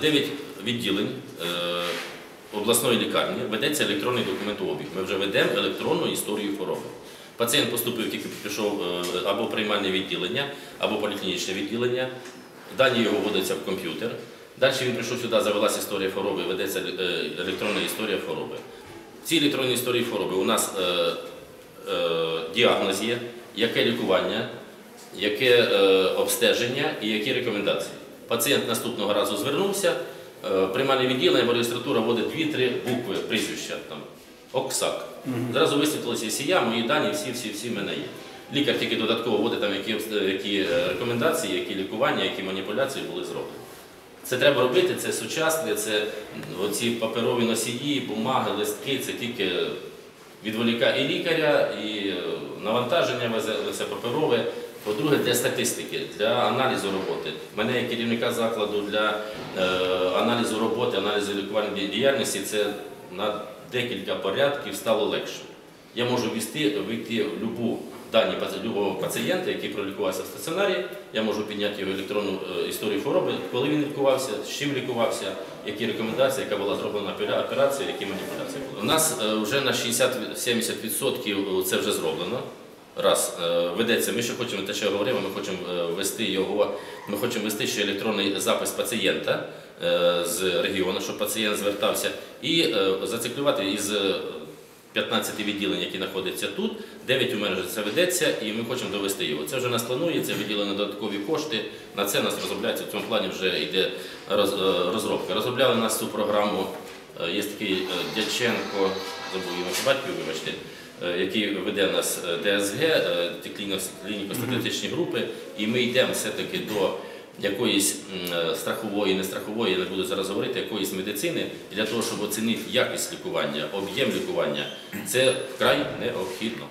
Дев'ять відділень е, обласної лікарні ведеться електронний документообіг. Ми вже ведемо електронну історію хвороби. Пацієнт поступив, тільки пішов е, або приймальне відділення, або поліклінічне відділення. Дані його вводяться в комп'ютер. Далі він прийшов сюди, завелася історія хвороби, ведеться е, електронна історія хвороби. В цій електронній історії хвороби у нас діагноз є, яке лікування, яке обстеження і які рекомендації. Пацієнт наступного разу звернувся, е, приймальне відділення, бо реєстратура вводить 2-3 букви прізвища, там, ОКСАК. Зразу висвітлилося всі я, мої дані, всі, всі, всі в мене є. Лікар тільки додатково вводить там які, які е, рекомендації, які лікування, які маніпуляції були зроблені. Це треба робити, це сучасне, це оці паперові носії, бумаги, листки, це тільки відволіка і лікаря, і е, навантаження везе все паперове. По-друге, для статистики, для аналізу роботи. Мене як керівника закладу для е, аналізу роботи, аналізу лікувальної діяльності, це на декілька порядків стало легше. Я можу ввести, вийти в любу дані любого пацієнта, який пролікувався в стаціонарі, я можу підняти його електронну е, історію хвороби, коли він лікувався, з чим лікувався, які рекомендації, яка була зроблена операція, які маніпуляції були. У нас е, вже на 60-70% це вже зроблено. Раз е, ведеться, ми ще хочемо, те, що я говорив, ми хочемо е, ввести його, ми хочемо ввести ще електронний запис пацієнта е, з регіону, щоб пацієнт звертався, і зациклювати із е, 15 відділень, які знаходяться тут, 9 у мене вже це ведеться, і ми хочемо довести його. Це вже нас планується, виділені додаткові кошти. На це нас розробляється. В цьому плані вже йде розробка. Розробляли нас цю програму. Є такий Дяченко, забув його батьків, вибачте, який веде в нас е, ДСГ, е, ті клініко- клініко-статистичні групи, і ми йдемо все-таки до якоїсь е, страхової, не страхової, я не буду зараз говорити, якоїсь медицини для того, щоб оцінити якість лікування, об'єм лікування. Це вкрай необхідно.